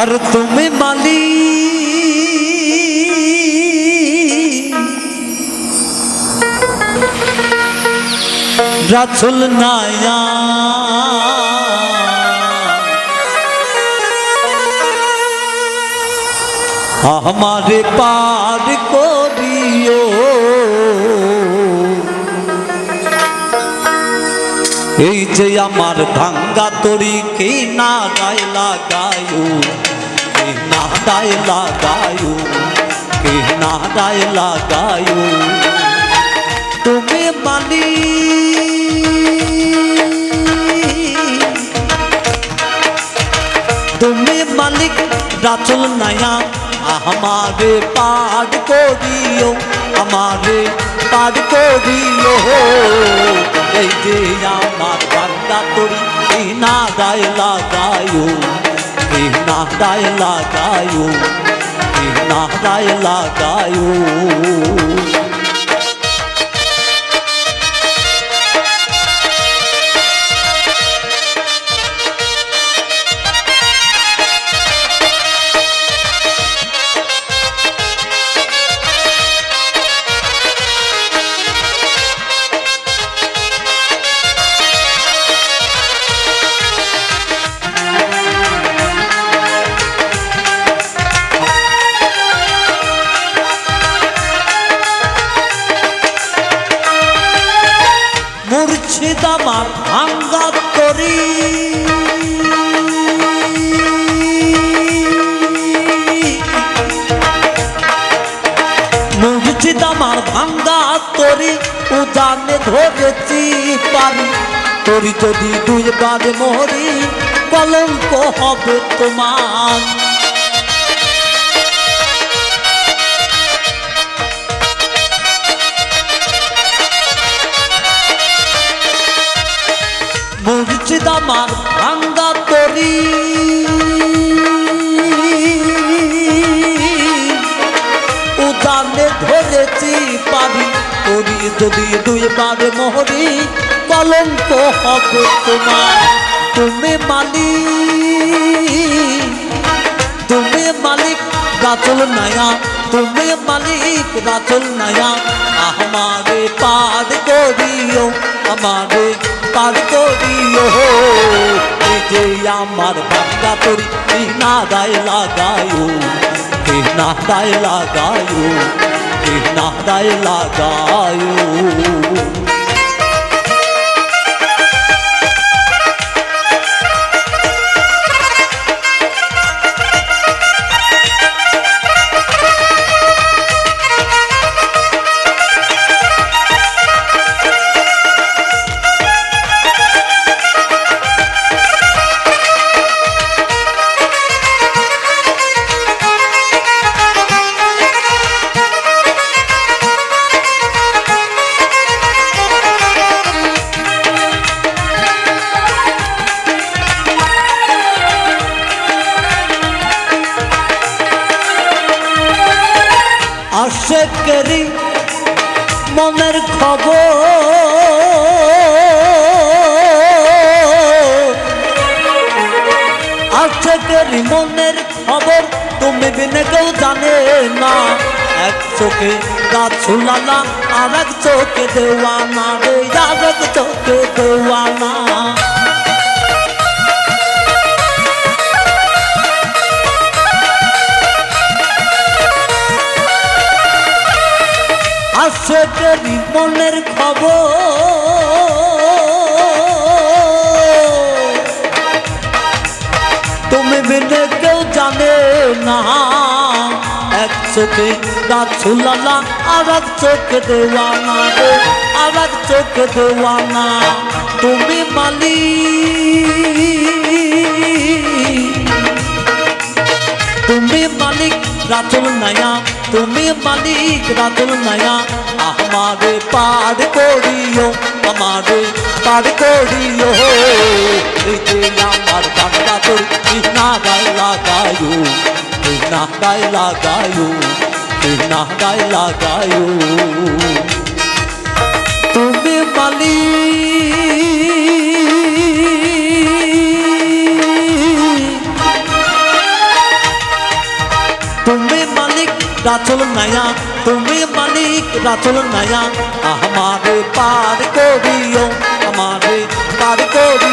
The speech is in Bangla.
আর তুমি মালি রাসুল নায়া हमारे पार करियो এই যে আমার ভাঙ্গা তরি কে না গায় লাগায়ু কে না গায় লাগায়ু কে না গায় লাগায়ু। তুমি মালি, তুমি মালিক রাচল নয়া আমারে পার করিও আমারে পার করিও এই যে আমার বান্দা তরি এই না গায় লাগায়ু এই না গায় লাগায়ু এই না গায় লাগায়ু আমার তরি উদানে ধরেছি পারি তরি যদি দুইবার মরি, কলঙ্ক হবে তোমার। মুর্শিদ আমার ভাঙ্গা তরি। তরি যদি দুইবার মোহরি, কলঙ্ক হবে তোমার। তুমি মালিক তুমি মালিক রাচল নয়া। তুমি মালিক রাচল নয়া। আমারে পার করিও, আমারে পার করিও। যে আমার ভাঙ্গা এই না গায়ে লাগায়ু না লাগায়ু। এই না আশেকেরি মনের খবর। আশেকেরি মনের খবর, তুমি বিনে কেউ জানে না। এক চোখে গাছুলালা আর এক চোখে দেওয়ানা। রে এক চোখে দেওয়ানা। দেরি মনের খবর। তুমি বিনে কেউ জানে না, এক চোখে গাছুলালা আর এক চোখে দেওয়ানা আর এক চোখে দেওয়ানা। তুমি মালিক। তুমি মালিক রাতুল নয়া, তুমি মালিক রাতুল নয়া। আমারে পার করিও, আমারে পার করিও। এই যে আমার গানটা তোর কৃষ্ণা গায় লাগায়ো কৃষ্ণা গায় লাগায়ো কৃষ্ণা গায় লাগায়ো তুমি মালিক রাচুল নয়া তুমি মালিক রাচল নয়া আমারে পার করিও আমারে পার করিও।